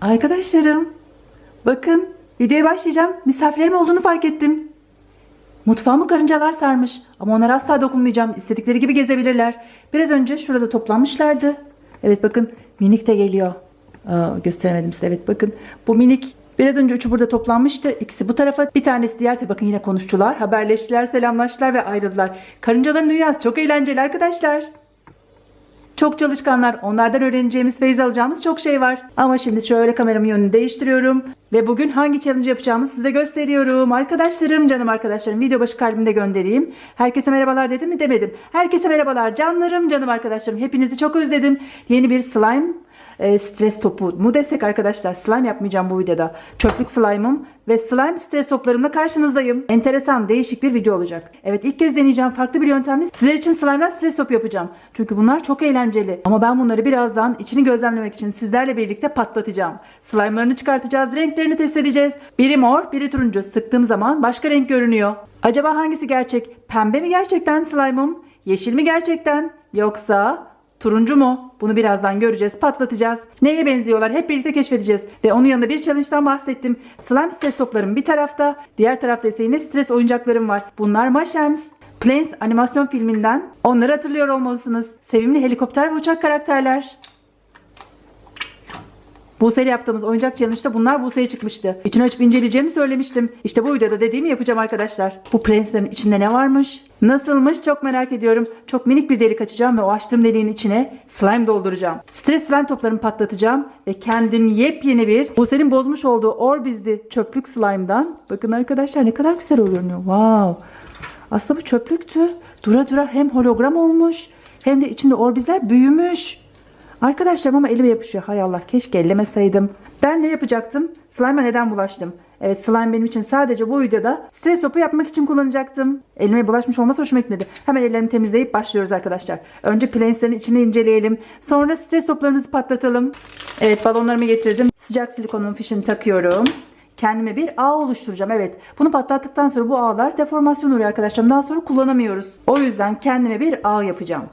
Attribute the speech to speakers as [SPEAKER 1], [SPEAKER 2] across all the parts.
[SPEAKER 1] Arkadaşlarım, bakın videoya başlayacağım. Misafirlerim olduğunu fark ettim. Mutfağımı karıncalar sarmış ama onlara asla dokunmayacağım. İstedikleri gibi gezebilirler. Biraz önce şurada toplanmışlardı. Evet bakın minik de geliyor. Aa, gösteremedim size. Evet bakın bu minik biraz önce üçü burada toplanmıştı. İkisi bu tarafa bir tanesi diğer tarafa bakın yine konuştular. Haberleştiler, selamlaştılar ve ayrıldılar. Karıncaların dünyası çok eğlenceli arkadaşlar. Çok çalışkanlar. Onlardan öğreneceğimiz, feyiz alacağımız çok şey var. Ama şimdi şöyle kameramın yönünü değiştiriyorum. Ve bugün hangi challenge yapacağımı size gösteriyorum. Arkadaşlarım, canım arkadaşlarım. Video başı kalbimde göndereyim. Herkese merhabalar dedim mi demedim. Herkese merhabalar canlarım, canım arkadaşlarım. Hepinizi çok özledim. Yeni bir slime e, stres topu mu desek arkadaşlar slime yapmayacağım bu videoda. Çöplük slime'ım ve slime stres toplarımla karşınızdayım. Enteresan değişik bir video olacak. Evet ilk kez deneyeceğim farklı bir yöntemle sizler için slime'dan stres topu yapacağım. Çünkü bunlar çok eğlenceli. Ama ben bunları birazdan içini gözlemlemek için sizlerle birlikte patlatacağım. Slime'larını çıkartacağız, renklerini test edeceğiz. Biri mor, biri turuncu. Sıktığım zaman başka renk görünüyor. Acaba hangisi gerçek? Pembe mi gerçekten slime'ım? Yeşil mi gerçekten? Yoksa Turuncu mu? Bunu birazdan göreceğiz, patlatacağız. Neye benziyorlar hep birlikte keşfedeceğiz. Ve onun yanında bir challenge'dan bahsettim. Slime stres toplarım bir tarafta, diğer tarafta ise yine stres oyuncaklarım var. Bunlar Mashems. Planes animasyon filminden. Onları hatırlıyor olmalısınız. Sevimli helikopter ve uçak karakterler. Buse'yle yaptığımız oyuncak challenge'da bunlar Buse'ye çıkmıştı. İçine açıp inceleyeceğimi söylemiştim. İşte bu videoda dediğimi yapacağım arkadaşlar. Bu prenslerin içinde ne varmış? Nasılmış çok merak ediyorum. Çok minik bir delik açacağım ve o açtığım deliğin içine slime dolduracağım. Stres slime toplarımı patlatacağım ve kendim yepyeni bir Buse'nin bozmuş olduğu Orbiz'li çöplük slime'dan. Bakın arkadaşlar ne kadar güzel görünüyor. Wow. Aslında bu çöplüktü. Dura dura hem hologram olmuş hem de içinde Orbiz'ler büyümüş. Arkadaşlarım ama elime yapışıyor. Hay Allah keşke ellemeseydim. Ben ne yapacaktım? Slime'a neden bulaştım? Evet slime benim için sadece bu videoda stres topu yapmak için kullanacaktım. Elime bulaşmış olması hoşuma gitmedi. Hemen ellerimi temizleyip başlıyoruz arkadaşlar. Önce planslerin içini inceleyelim. Sonra stres toplarımızı patlatalım. Evet balonlarımı getirdim. Sıcak silikonun fişini takıyorum. Kendime bir ağ oluşturacağım. Evet. Bunu patlattıktan sonra bu ağlar deformasyon oluyor arkadaşlar. Daha sonra kullanamıyoruz. O yüzden kendime bir ağ yapacağım.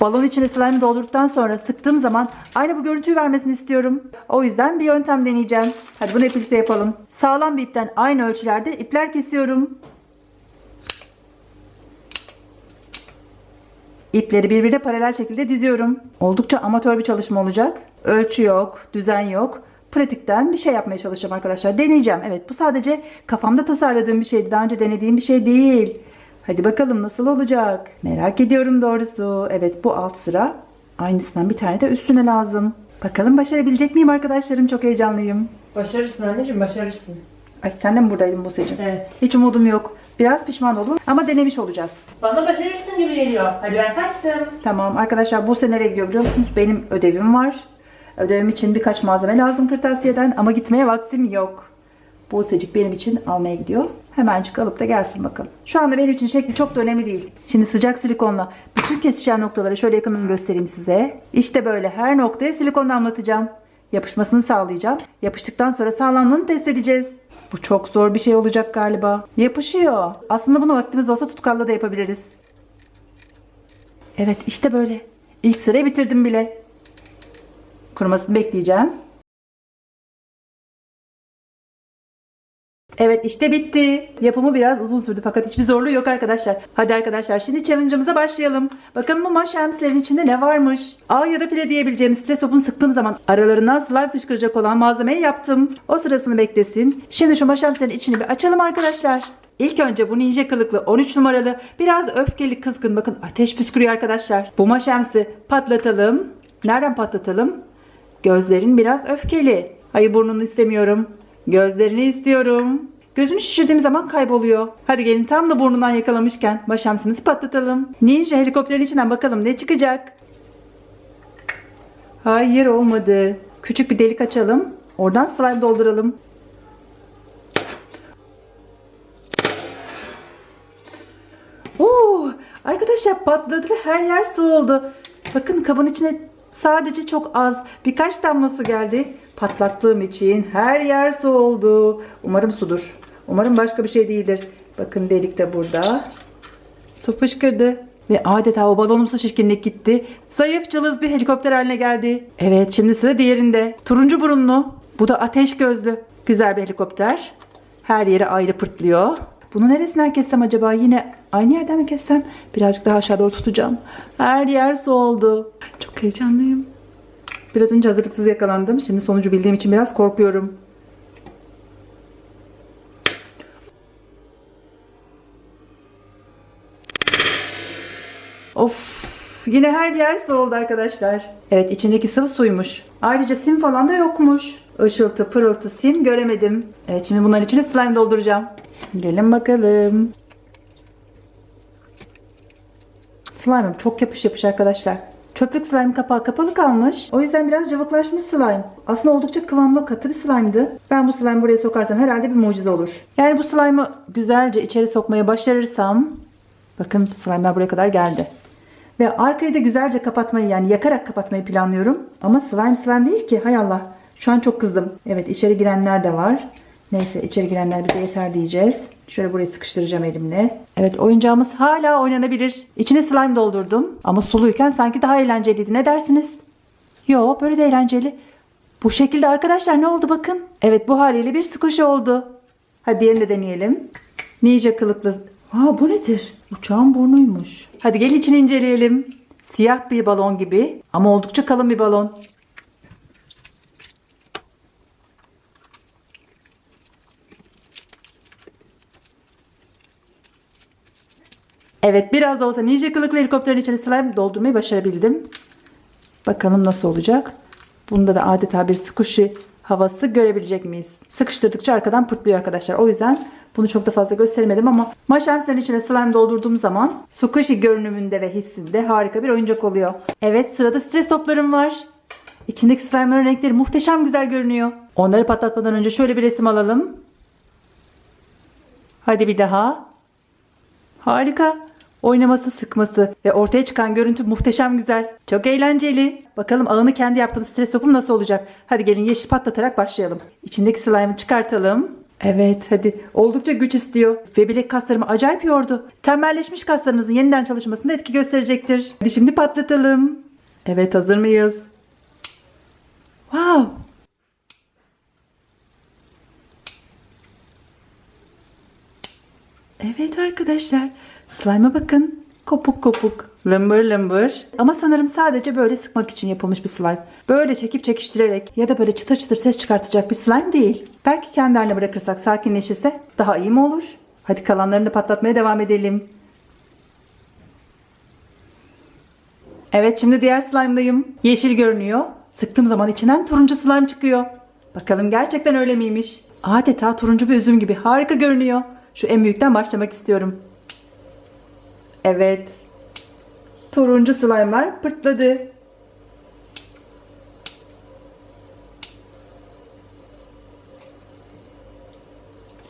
[SPEAKER 1] Balon içine slime'ı doldurduktan sonra sıktığım zaman aynı bu görüntüyü vermesini istiyorum. O yüzden bir yöntem deneyeceğim. Hadi bunu hep birlikte yapalım. Sağlam bir ipten aynı ölçülerde ipler kesiyorum. İpleri birbirine paralel şekilde diziyorum. Oldukça amatör bir çalışma olacak. Ölçü yok, düzen yok. Pratikten bir şey yapmaya çalışacağım arkadaşlar. Deneyeceğim. Evet bu sadece kafamda tasarladığım bir şeydi. Daha önce denediğim bir şey değil. Hadi bakalım nasıl olacak. Merak ediyorum doğrusu. Evet bu alt sıra. Aynısından bir tane de üstüne lazım. Bakalım başarabilecek miyim arkadaşlarım? Çok heyecanlıyım.
[SPEAKER 2] Başarırsın anneciğim başarırsın.
[SPEAKER 1] Ay sen de mi buradaydın Buse'cim?
[SPEAKER 2] Evet.
[SPEAKER 1] Hiç umudum yok. Biraz pişman oldum ama denemiş olacağız.
[SPEAKER 2] Bana başarırsın gibi geliyor. Hadi ben kaçtım.
[SPEAKER 1] Tamam arkadaşlar Buse nereye gidiyor biliyor musunuz? Benim ödevim var. Ödevim için birkaç malzeme lazım kırtasiyeden ama gitmeye vaktim yok. Buse'cik benim için almaya gidiyor. Hemencik alıp da gelsin bakalım. Şu anda benim için şekli çok da önemli değil. Şimdi sıcak silikonla bütün kesişen noktaları şöyle yakından göstereyim size. İşte böyle her noktaya silikon damlatacağım. Yapışmasını sağlayacağım. Yapıştıktan sonra sağlamlığını test edeceğiz. Bu çok zor bir şey olacak galiba. Yapışıyor. Aslında bunu vaktimiz olsa tutkalla da yapabiliriz. Evet işte böyle. İlk sırayı bitirdim bile. Kurumasını bekleyeceğim. Evet işte bitti. Yapımı biraz uzun sürdü fakat hiçbir zorluğu yok arkadaşlar. Hadi arkadaşlar şimdi challenge'ımıza başlayalım. Bakalım bu maşemslerin içinde ne varmış? A ya da file diyebileceğimiz stres topunu sıktığım zaman aralarından slime fışkıracak olan malzemeyi yaptım. O sırasını beklesin. Şimdi şu maşemslerin içini bir açalım arkadaşlar. İlk önce bu ninja kılıklı 13 numaralı biraz öfkeli kızgın bakın ateş püskürüyor arkadaşlar. Bu maşemsi patlatalım. Nereden patlatalım? Gözlerin biraz öfkeli. Hayır burnunu istemiyorum. Gözlerini istiyorum. Gözünü şişirdiğim zaman kayboluyor. Hadi gelin tam da burnundan yakalamışken başamsımızı patlatalım. Ninja helikopterin içinden bakalım ne çıkacak. Hayır olmadı. Küçük bir delik açalım. Oradan slime dolduralım. Oo, arkadaşlar patladı ve her yer su oldu. Bakın kabın içine sadece çok az birkaç damla su geldi. Patlattığım için her yer su oldu. Umarım sudur. Umarım başka bir şey değildir. Bakın delik de burada. Su fışkırdı. Ve adeta o balonumsu şişkinlik gitti. Zayıf cılız bir helikopter haline geldi. Evet şimdi sıra diğerinde. Turuncu burunlu. Bu da ateş gözlü. Güzel bir helikopter. Her yeri ayrı pırtlıyor. Bunu neresinden kessem acaba? Yine aynı yerden mi kessem? Birazcık daha aşağı doğru tutacağım. Her yer su oldu. Çok heyecanlıyım. Biraz önce hazırlıksız yakalandım. Şimdi sonucu bildiğim için biraz korkuyorum. Yine her yer su oldu arkadaşlar. Evet içindeki sıvı suymuş. Ayrıca sim falan da yokmuş. Işıltı pırıltı sim göremedim. Evet şimdi bunların içine slime dolduracağım. Gelin bakalım. Slime'ım çok yapış yapış arkadaşlar. Çöplük slime kapağı kapalı kalmış. O yüzden biraz cıvıklaşmış slime. Aslında oldukça kıvamlı katı bir slime'dı. Ben bu slime buraya sokarsam herhalde bir mucize olur. Yani bu slime'ı güzelce içeri sokmaya başarırsam bakın slime'lar buraya kadar geldi. Ve arkayı da güzelce kapatmayı yani yakarak kapatmayı planlıyorum. Ama slime slime değil ki hay Allah. Şu an çok kızdım. Evet içeri girenler de var. Neyse içeri girenler bize yeter diyeceğiz. Şöyle burayı sıkıştıracağım elimle. Evet oyuncağımız hala oynanabilir. İçine slime doldurdum. Ama suluyken sanki daha eğlenceliydi. Ne dersiniz? Yo böyle de eğlenceli. Bu şekilde arkadaşlar ne oldu bakın. Evet bu haliyle bir squishy oldu. Hadi diğerini de deneyelim. Ninja kılıklı. Ha bu nedir? Uçağın burnuymuş. Hadi gel içini inceleyelim. Siyah bir balon gibi ama oldukça kalın bir balon. Evet biraz da olsa ninja kılıklı helikopterin içine slime doldurmayı başarabildim. Bakalım nasıl olacak. Bunda da adeta bir squishy havası görebilecek miyiz? Sıkıştırdıkça arkadan pırtlıyor arkadaşlar. O yüzden bunu çok da fazla göstermedim ama maşamsların içine slime doldurduğum zaman squishy görünümünde ve hissinde harika bir oyuncak oluyor. Evet sırada stres toplarım var. İçindeki slime'ların renkleri muhteşem güzel görünüyor. Onları patlatmadan önce şöyle bir resim alalım. Hadi bir daha. Harika. Oynaması, sıkması ve ortaya çıkan görüntü muhteşem güzel. Çok eğlenceli. Bakalım ağını kendi yaptığım stres topum nasıl olacak? Hadi gelin yeşil patlatarak başlayalım. İçindeki slime'ı çıkartalım. Evet hadi. Oldukça güç istiyor. Ve bilek kaslarımı acayip yordu. Tembelleşmiş kaslarımızın yeniden çalışmasında etki gösterecektir. Hadi şimdi patlatalım. Evet hazır mıyız? Wow. Evet arkadaşlar. Slime'a bakın. Kopuk kopuk. Lımbır lımbır. Ama sanırım sadece böyle sıkmak için yapılmış bir slime. Böyle çekip çekiştirerek ya da böyle çıtır çıtır ses çıkartacak bir slime değil. Belki kendi haline bırakırsak sakinleşirse daha iyi mi olur? Hadi kalanlarını da patlatmaya devam edelim. Evet şimdi diğer slime'dayım. Yeşil görünüyor. Sıktığım zaman içinden turuncu slime çıkıyor. Bakalım gerçekten öyle miymiş? Adeta turuncu bir üzüm gibi harika görünüyor. Şu en büyükten başlamak istiyorum. Evet. Turuncu slime'lar pırtladı.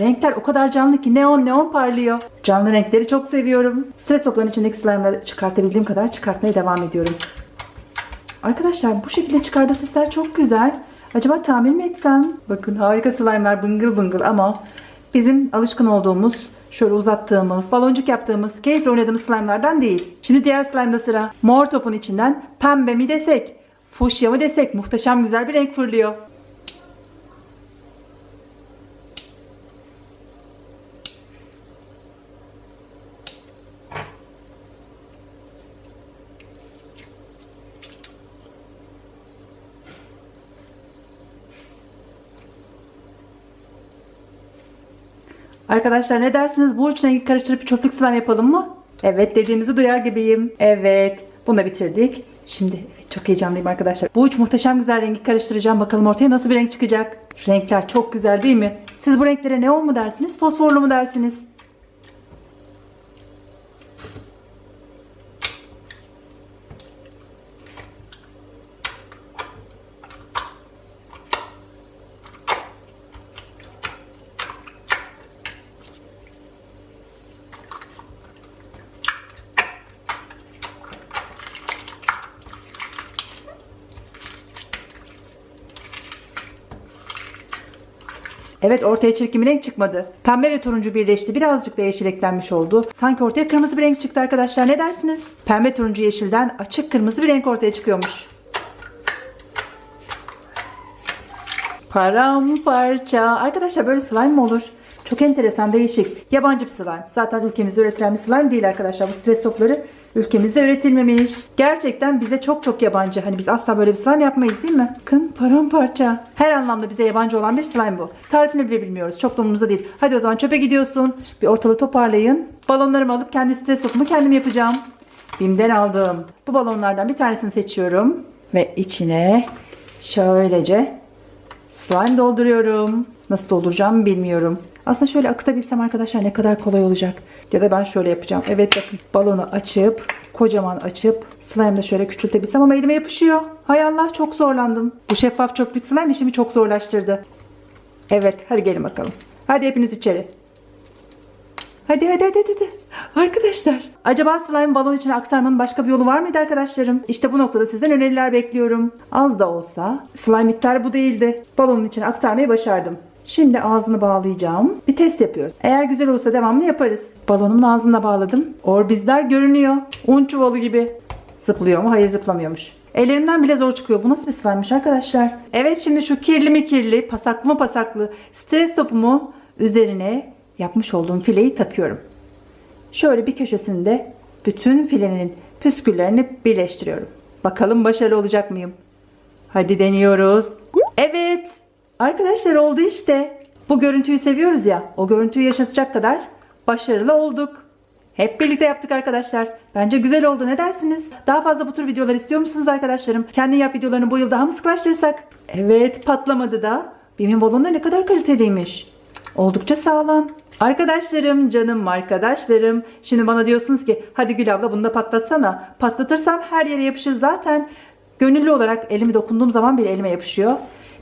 [SPEAKER 1] Renkler o kadar canlı ki neon neon parlıyor. Canlı renkleri çok seviyorum. Stres topların içindeki slime'ları çıkartabildiğim kadar çıkartmaya devam ediyorum. Arkadaşlar bu şekilde çıkardığı sesler çok güzel. Acaba tamir mi etsem? Bakın harika slime'lar bıngıl bıngıl ama bizim alışkın olduğumuz şöyle uzattığımız, baloncuk yaptığımız, keyifle oynadığımız slime'lardan değil. Şimdi diğer slime'da sıra. Mor topun içinden pembe mi desek, fuşya mı desek muhteşem güzel bir renk fırlıyor. Arkadaşlar ne dersiniz? Bu üç rengi karıştırıp bir çöplük slime yapalım mı? Evet dediğinizi duyar gibiyim. Evet. Bunu da bitirdik. Şimdi çok heyecanlıyım arkadaşlar. Bu üç muhteşem güzel rengi karıştıracağım. Bakalım ortaya nasıl bir renk çıkacak. Renkler çok güzel değil mi? Siz bu renklere neon mu dersiniz? Fosforlu mu dersiniz? Evet ortaya çirkin bir renk çıkmadı. Pembe ve turuncu birleşti. Birazcık da yeşil eklenmiş oldu. Sanki ortaya kırmızı bir renk çıktı arkadaşlar. Ne dersiniz? Pembe, turuncu, yeşilden açık kırmızı bir renk ortaya çıkıyormuş. Paramparça. Arkadaşlar böyle slime mi olur? Çok enteresan, değişik. Yabancı bir slime. Zaten ülkemizde üretilen bir slime değil arkadaşlar. Bu stres topları ülkemizde üretilmemiş. Gerçekten bize çok çok yabancı. Hani biz asla böyle bir slime yapmayız değil mi? Bakın paramparça. Her anlamda bize yabancı olan bir slime bu. Tarifini bile bilmiyoruz. Çok da umurumuzda değil. Hadi o zaman çöpe gidiyorsun. Bir ortalığı toparlayın. Balonlarımı alıp kendi stres topumu kendim yapacağım. Bim'den aldım. Bu balonlardan bir tanesini seçiyorum. Ve içine şöylece slime dolduruyorum. Nasıl dolduracağımı bilmiyorum. Aslında şöyle akıtabilsem arkadaşlar ne kadar kolay olacak. Ya da ben şöyle yapacağım. Evet bakın balonu açıp kocaman açıp slime da şöyle küçültebilsem ama elime yapışıyor. Hay Allah çok zorlandım. Bu şeffaf çöplük slime işimi çok zorlaştırdı. Evet hadi gelin bakalım. Hadi hepiniz içeri. Hadi hadi hadi hadi. Arkadaşlar. Acaba slime balon içine aktarmanın başka bir yolu var mıydı arkadaşlarım? İşte bu noktada sizden öneriler bekliyorum. Az da olsa slime miktarı bu değildi. Balonun içine aktarmayı başardım. Şimdi ağzını bağlayacağım. Bir test yapıyoruz. Eğer güzel olursa devamlı yaparız. Balonumun ağzını da bağladım. Orbizler görünüyor. Un çuvalı gibi. Zıplıyor mu? Hayır zıplamıyormuş. Ellerimden bile zor çıkıyor. Bu nasıl bir slime'mış arkadaşlar? Evet şimdi şu kirli mi kirli, pasaklı mı pasaklı stres topumu üzerine yapmış olduğum fileyi takıyorum. Şöyle bir köşesinde bütün filenin püsküllerini birleştiriyorum. Bakalım başarılı olacak mıyım? Hadi deniyoruz. Evet. Arkadaşlar oldu işte. Bu görüntüyü seviyoruz ya. O görüntüyü yaşatacak kadar başarılı olduk. Hep birlikte yaptık arkadaşlar. Bence güzel oldu. Ne dersiniz? Daha fazla bu tür videolar istiyor musunuz arkadaşlarım? Kendi yap videolarını bu yıl daha mı sıklaştırsak? Evet patlamadı da. Bim'in balonu da ne kadar kaliteliymiş. Oldukça sağlam. Arkadaşlarım, canım arkadaşlarım. Şimdi bana diyorsunuz ki hadi Gül abla bunu da patlatsana. Patlatırsam her yere yapışır zaten. Gönüllü olarak elimi dokunduğum zaman bile elime yapışıyor.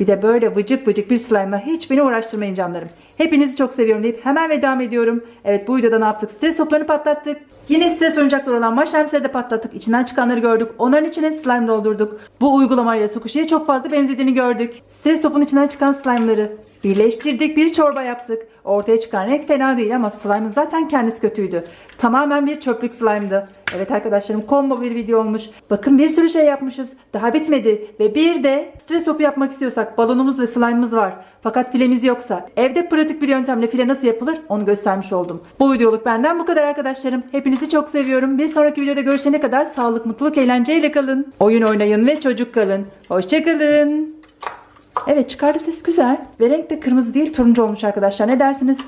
[SPEAKER 1] Bir de böyle vıcık vıcık bir slime'la hiç beni uğraştırmayın canlarım. Hepinizi çok seviyorum deyip hemen vedam ediyorum. Evet bu videoda ne yaptık? Stres toplarını patlattık. Yine stres oyuncakları olan maşremsleri de patlattık. İçinden çıkanları gördük. Onların içine slime doldurduk. Bu uygulamayla Sukuşi'ye çok fazla benzediğini gördük. Stres topun içinden çıkan slime'ları birleştirdik. Bir çorba yaptık. Ortaya çıkan renk fena değil ama slime'ın zaten kendisi kötüydü. Tamamen bir çöplük slime'dı. Evet arkadaşlarım combo bir video olmuş. Bakın bir sürü şey yapmışız. Daha bitmedi. Ve bir de stres topu yapmak istiyorsak balonumuz ve slime'ımız var. Fakat filemiz yoksa evde pratik bir yöntemle file nasıl yapılır onu göstermiş oldum. Bu videoluk benden bu kadar arkadaşlarım. Hepinizi çok seviyorum. Bir sonraki videoda görüşene kadar sağlık, mutluluk, eğlenceyle kalın. Oyun oynayın ve çocuk kalın. Hoşçakalın. Evet çıkardı ses güzel. Ve renk de kırmızı değil turuncu olmuş arkadaşlar. Ne dersiniz?